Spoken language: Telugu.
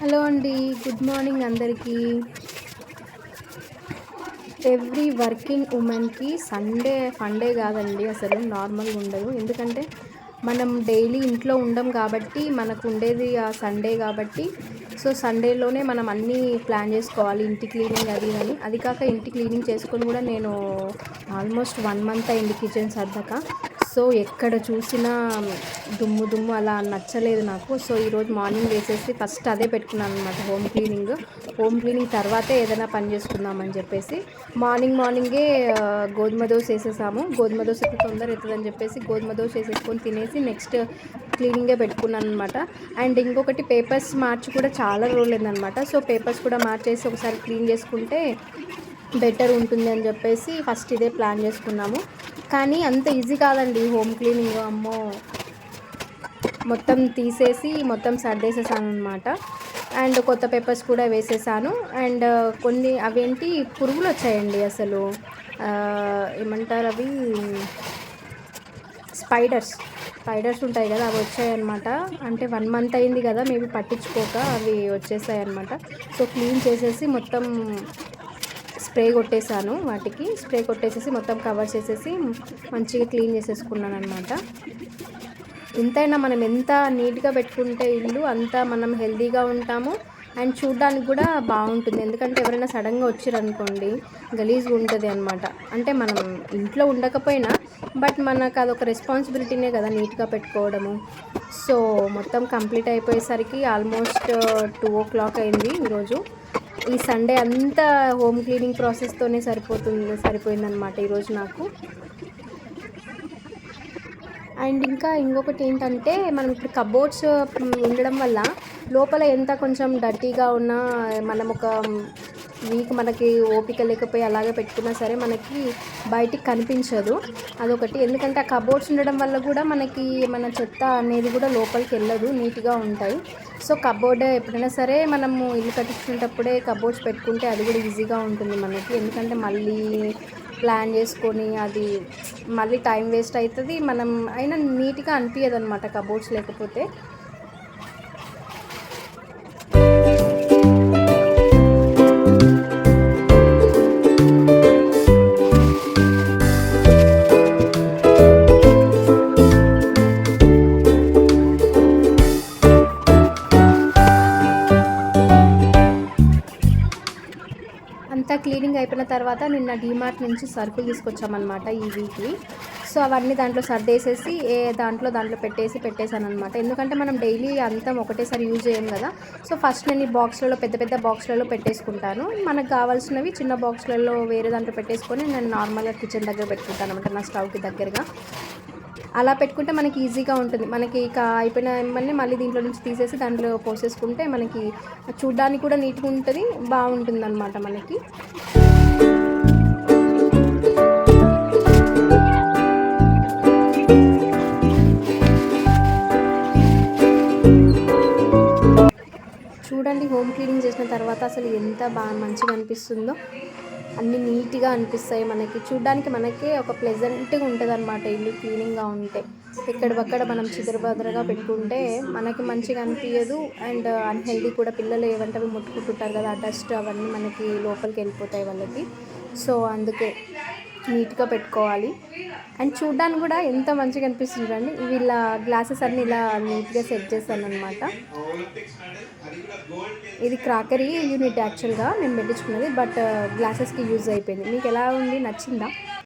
హలో అండి గుడ్ మార్నింగ్ అందరికీ. ఎవ్రీ వర్కింగ్ ఉమెన్కి సండే ఫండే కాదండి అసలు నార్మల్గా ఉండదు. ఎందుకంటే మనం డైలీ ఇంట్లో ఉండం కాబట్టి మనకు ఉండేది ఆ సండే కాబట్టి సో సండేలోనే మనం అన్నీ ప్లాన్ చేసుకోవాలి ఇంటి క్లీనింగ్ అది అని. అది కాక ఇంటి క్లీనింగ్ చేసుకొని కూడా నేను ఆల్మోస్ట్ వన్ మంత్ అయింది కిచెన్ సర్దక. సో ఎక్కడ చూసినా దుమ్ము దుమ్ము అలా నచ్చలేదు నాకు. సో ఈరోజు మార్నింగ్ వేసేసి ఫస్ట్ అదే పెట్టుకున్నాను అనమాట హోమ్ క్లీనింగ్. హోమ్ క్లీనింగ్ తర్వాతే ఏదైనా పని చేసుకుందామని చెప్పేసి మార్నింగ్ మార్నింగే గోధుమ దోశ వేసేసాము. గోధుమ దోశ తొందర అవుతుందని చెప్పేసి గోధుమ దోశ వేసేసుకొని తినేసి నెక్స్ట్ క్లీనింగే పెట్టుకున్నాను అనమాట అండ్ ఇంకొకటి పేపర్స్ మార్చి కూడా చాలా రోజులైందనమాట సో పేపర్స్ కూడా మార్చేసి ఒకసారి క్లీన్ చేసుకుంటే బెటర్ ఉంటుంది అని చెప్పేసి ఫస్ట్ ఇదే ప్లాన్ చేసుకున్నాము. కానీ అంత ఈజీ కాదండి హోమ్ క్లీనింగ్ అమ్మో. మొత్తం తీసేసి మొత్తం సర్దేసేసాను అనమాట అండ్ కొత్త పేపర్స్ కూడా వేసేసాను. అండ్ కొన్ని అవేంటి పురుగులు వచ్చాయండి అసలు. ఏమంటారు అవి? స్పైడర్స్. స్పైడర్స్ ఉంటాయి కదా అవి వచ్చాయన్నమాట అంటే వన్ మంత్ అయింది కదా మేబీ పట్టించుకోక అవి వచ్చేసాయి అనమాట సో క్లీన్ చేసేసి మొత్తం స్ప్రే కొట్టేశాను వాటికి. స్ప్రే కొట్టేసేసి మొత్తం కవర్ చేసేసి మంచిగా క్లీన్ చేసేసుకున్నాను అనమాట ఎంతైనా మనం ఎంత నీట్గా పెట్టుకుంటే ఇల్లు అంత మనం హెల్తీగా ఉంటాము. అండ్ చూడడానికి కూడా బాగుంటుంది. ఎందుకంటే ఎవరైనా సడన్గా వచ్చారనుకోండి గలీజ్గా ఉంటుంది అనమాట అంటే మనం ఇంట్లో ఉండకపోయినా బట్ మనకు అదొక రెస్పాన్సిబిలిటీనే కదా నీట్గా పెట్టుకోవడము. సో మొత్తం కంప్లీట్ అయిపోయేసరికి ఆల్మోస్ట్ టూ ఓ క్లాక్ అయింది ఈరోజు. ఈ సండే అంతా హోమ్ క్లీనింగ్ ప్రాసెస్తోనే సరిపోతుంది సరిపోయిందనమాట ఈరోజు నాకు. అండ్ ఇంకా ఇంకొకటి ఏంటంటే మనం ఇప్పుడు కబోర్డ్స్ ఉండడం వల్ల లోపల ఎంత కొంచెం డర్టీగా ఉన్నా మనం ఒక వీక్ మనకి ఓపిక లేకపోయి అలాగే పెట్టుకున్నా సరే మనకి బయటికి కనిపించదు. అదొకటి. ఎందుకంటే ఆ కబోర్డ్స్ ఉండడం వల్ల కూడా మనకి మన చెత్త అనేది కూడా లోపలికి వెళ్ళదు నీట్గా ఉంటాయి. సో కబోర్డ్ ఎప్పుడైనా సరే మనము ఇల్లు కట్టించుకునేటప్పుడే కబోర్డ్స్ పెట్టుకుంటే అది కూడా ఈజీగా ఉంటుంది మనకి. ఎందుకంటే మళ్ళీ ప్లాన్ చేసుకొని అది మళ్ళీ టైం వేస్ట్ అవుతుంది. మనం అయినా నీట్గా అనిపించదు అనమాట కబోర్డ్స్ లేకపోతే. క్లీనింగ్ అయిపోయిన తర్వాత నిన్న డీమార్ట్ నుంచి సరుకులు తీసుకొచ్చామన్నమాట ఈ వీక్లీ. సో అవన్నీ దాంట్లో సర్దేసేసి ఏ దాంట్లో దాంట్లో పెట్టేసి పెట్టేశాను అనమాట ఎందుకంటే మనం డైలీ అంతా ఒకటేసారి యూజ్ చేయం కదా. సో ఫస్ట్ నేను ఈ బాక్స్లలో పెద్ద పెద్ద బాక్స్లలో పెట్టేసుకుంటాను. మనకు కావాల్సినవి చిన్న బాక్స్లలో వేరే దాంట్లో పెట్టేసుకొని నేను నార్మల్గా కిచెన్ దగ్గర పెట్టుకుంటాను అనమాట నా స్టవ్కి దగ్గరగా. అలా పెట్టుకుంటే మనకి ఈజీగా ఉంటుంది. మనకి ఇక అయిపోయిన మళ్ళీ మళ్ళీ దీంట్లో నుంచి తీసేసి దాంట్లో పోసేసుకుంటే మనకి చూడ్డానికి కూడా నీట్గా ఉంటుంది బాగుంటుంది అనమాట మనకి. చూడండి హోమ్ క్లీనింగ్ చేసిన తర్వాత అసలు ఎంత బాగా మంచిగా అనిపిస్తుందో. అన్నీ నీట్గా అనిపిస్తాయి మనకి. చూడ్డానికి మనకే ఒక ప్లెజెంట్గా ఉంటుంది అనమాట ఇల్లు క్లీనింగ్గా ఉంటే. ఎక్కడివక్కడ మనం చిదరబదరగా పెట్టుకుంటే మనకి మంచిగా అనిపించదు అండ్ అన్హెల్దీ కూడా పిల్లలు ఏమంటే అవి ముట్టుకుంటుంటారు కదా ఆ డస్ట్ అవన్నీ మనకి లోపలికి వెళ్ళిపోతాయి వాళ్ళకి. సో అందుకే నీట్గా పెట్టుకోవాలి. అండ్ చూడ్డానికి కూడా ఎంత మంచిగా అనిపిస్తుంది చూడండి. ఇవి ఇలా గ్లాసెస్ అన్నీ ఇలా నీట్గా సెట్ చేశాను అనమాట ఇది క్రాకరీ యూనిట్ యాక్చువల్గా నేను పెట్టించుకున్నది బట్ గ్లాసెస్కి యూజ్ అయిపోయింది. మీకు ఎలా ఉంది? నచ్చిందా?